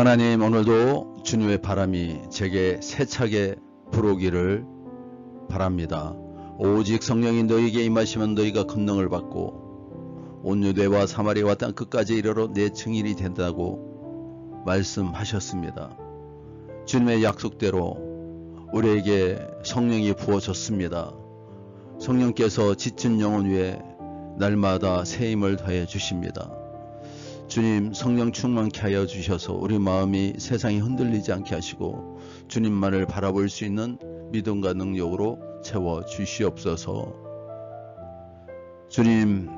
하나님 오늘도 주님의 바람이 제게 세차게 불어오기를 바랍니다. 오직 성령이 너희에게 임하시면 너희가 권능을 받고 온 유대와 사마리아와 땅 끝까지 이르러 내 증인이 된다고 말씀하셨습니다. 주님의 약속대로 우리에게 성령이 부어졌습니다. 성령께서 지친 영혼 위에 날마다 새 힘을 더해 주십니다. 주님 성령 충만케 하여 주셔서 우리 마음이 세상이 흔들리지 않게 하시고 주님만을 바라볼 수 있는 믿음과 능력으로 채워 주시옵소서. 주님,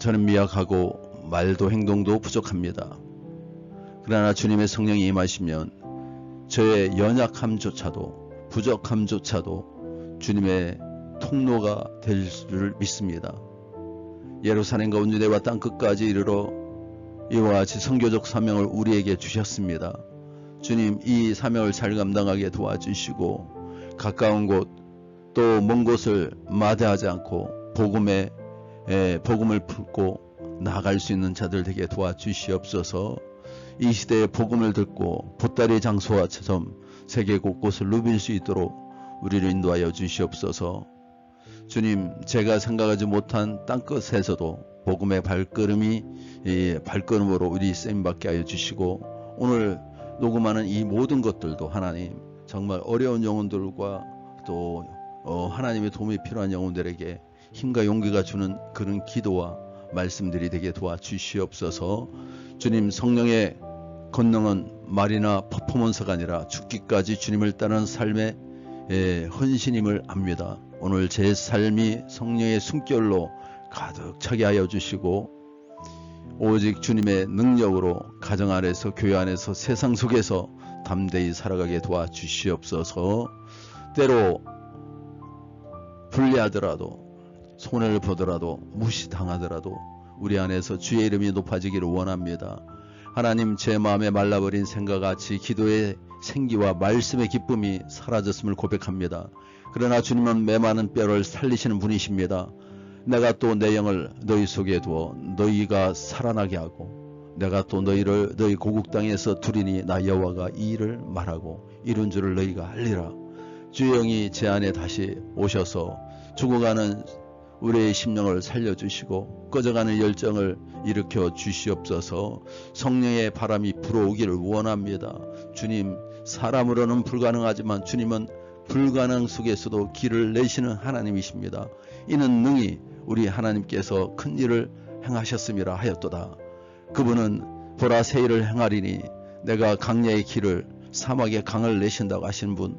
저는 미약하고 말도 행동도 부족합니다. 그러나 주님의 성령이 임하시면 저의 연약함조차도 부족함조차도 주님의 통로가 될 줄 믿습니다. 예루살렘과 온유대와 땅 끝까지 이르러 이와 같이 성교적 사명을 우리에게 주셨습니다. 주님 이 사명을 잘 감당하게 도와주시고 가까운 곳 또 먼 곳을 마다하지 않고 복음에 에, 복음을 품고 나아갈 수 있는 자들 되게 도와주시옵소서. 이 시대에 복음을 듣고 보따리 장소와 처럼 세계 곳곳을 누빌 수 있도록 우리를 인도하여 주시옵소서. 주님, 제가 생각하지 못한 땅끝에서도 복음의 발걸음이 발걸음으로 우리 쓰임 받게 하여 주시고 오늘 녹음하는 이 모든 것들도 하나님 정말 어려운 영혼들과 또 어, 하나님의 도움이 필요한 영혼들에게 힘과 용기가 주는 그런 기도와 말씀들이 되게 도와주시옵소서 주님 성령의 권능은 말이나 퍼포먼스가 아니라 죽기까지 주님을 따르는 삶의 예, 헌신임을 압니다. 오늘 제 삶이 성령의 숨결로 가득 차게 하여 주시고 오직 주님의 능력으로 가정 안에서 교회 안에서 세상 속에서 담대히 살아가게 도와 주시옵소서 때로 불리하더라도 손해를 보더라도 무시당하더라도 우리 안에서 주의 이름이 높아지기를 원합니다. 하나님 제 마음에 말라버린 생각같이 기도의 생기와 말씀의 기쁨이 사라졌음을 고백합니다. 그러나 주님은 메마른 뼈를 살리시는 분이십니다. 내가 또 내 영을 너희 속에 두어 너희가 살아나게 하고 내가 또 너희를 너희 고국 땅에서 두리니 나 여호와가 이 일을 말하고 이룬 줄을 너희가 알리라. 주의 영이 제 안에 다시 오셔서 죽어가는 우리의 심령을 살려주시고 꺼져가는 열정을 일으켜 주시옵소서 성령의 바람이 불어오기를 원합니다. 주님 사람으로는 불가능하지만 주님은 불가능 속에서도 길을 내시는 하나님이십니다. 이는 능히 우리 하나님께서 큰 일을 행하셨음이라 하였도다. 그분은 보라 새 일을 행하리니 내가 강야의 길을 사막의 강을 내신다고 하신 분.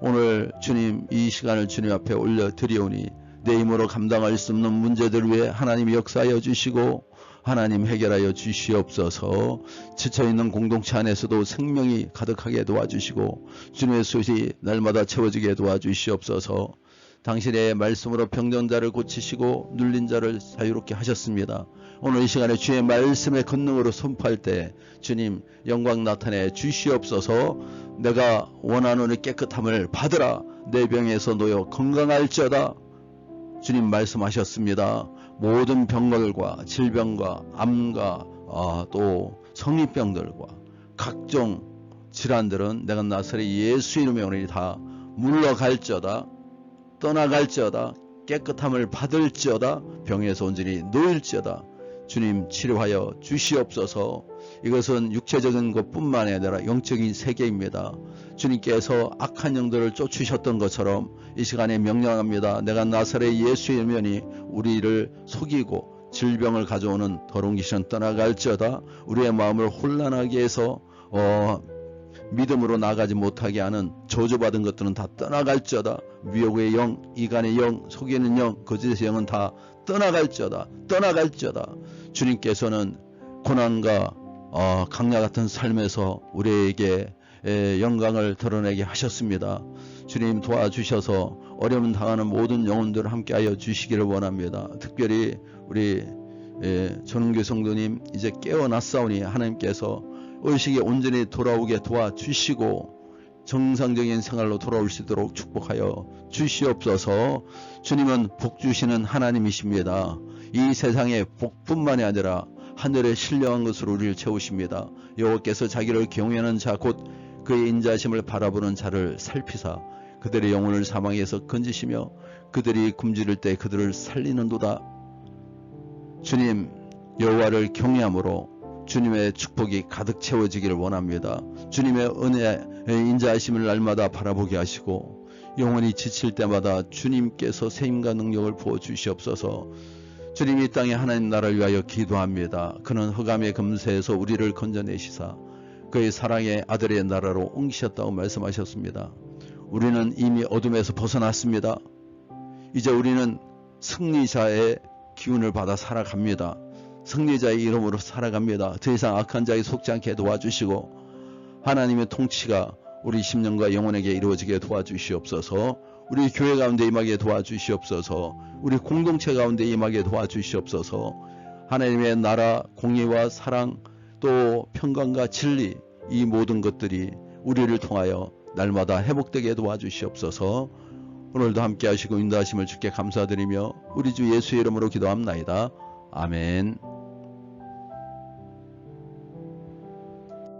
오늘 주님 이 시간을 주님 앞에 올려 드리오니 내 힘으로 감당할 수 없는 문제들 위해 하나님 역사하여 주시고 하나님 해결하여 주시옵소서. 지쳐있는 공동체 안에서도 생명이 가득하게 도와주시고 주님의 솥이 날마다 채워지게 도와주시옵소서 당신의 말씀으로 병정자를 고치시고 눌린 자를 자유롭게 하셨습니다. 오늘 이 시간에 주의 말씀의 권능으로 선포할 때 주님 영광 나타내 주시옵소서 내가 원하는 깨끗함을 받으라 내 병에서 놓여 건강할지어다 주님 말씀하셨습니다. 모든 병들과 질병과 암과 아, 또 성립병들과 각종 질환들은 내가 나사렛 예수 이름의 오늘 다 물러갈지어다 떠나갈지어다 깨끗함을 받을지어다 병에서 온전히 놓일지어다 주님 치료하여 주시옵소서 이것은 육체적인 것뿐만 아니라 영적인 세계입니다. 주님께서 악한 영들을 쫓으셨던 것처럼 이 시간에 명령합니다. 내가 나사렛 예수의 면이 우리를 속이고 질병을 가져오는 더러운 귀신은 떠나갈지어다 우리의 마음을 혼란하게 해서 어, 믿음으로 나가지 못하게 하는 저주받은 것들은 다 떠나갈지어다 미혹의 영, 이간의 영, 속이는 영, 거짓의 영은 다 떠나갈지어다 떠나갈지어다 주님께서는 고난과 어, 강야 같은 삶에서 우리에게 영광을 드러내게 하셨습니다. 주님 도와주셔서 어려움 당하는 모든 영혼들을 함께하여 주시기를 원합니다. 특별히 우리 전은교 성도님 이제 깨어났사오니 하나님께서 의식이 온전히 돌아오게 도와주시고 정상적인 생활로 돌아올 수 있도록 축복하여 주시옵소서 주님은 복 주시는 하나님이십니다. 이 세상에 복뿐만이 아니라 하늘에 신령한 것으로 우리를 채우십니다. 여호와께서 자기를 경외하는 자 곧 그의 인자심을 바라보는 자를 살피사 그들의 영혼을 사망에서 건지시며 그들이 굶주릴 때 그들을 살리는도다. 주님 여호와를 경외함으로 주님의 축복이 가득 채워지기를 원합니다. 주님의 은혜 인자하심을 날마다 바라보게 하시고 영원히 지칠 때마다 주님께서 세임과 능력을 부어 주시옵소서. 주님이 이 땅에 하나님 나라를 위하여 기도합니다. 그는 흑암의 금세에서 우리를 건져내시사 그의 사랑의 아들의 나라로 옮기셨다고 말씀하셨습니다. 우리는 이미 어둠에서 벗어났습니다. 이제 우리는 승리자의 기운을 받아 살아갑니다. 승리자의 이름으로 살아갑니다. 더 이상 악한 자에 속지 않게 도와주시고 하나님의 통치가 우리 심령과 영혼에게 이루어지게 도와주시옵소서. 우리 교회 가운데 임하게 도와주시옵소서. 우리 공동체 가운데 임하게 도와주시옵소서. 하나님의 나라 공의와 사랑 또 평강과 진리 이 모든 것들이 우리를 통하여 날마다 회복되게 도와주시옵소서. 오늘도 함께 하시고 인도하심을 주께 감사드리며 우리 주 예수의 이름으로 기도합나이다. 아멘.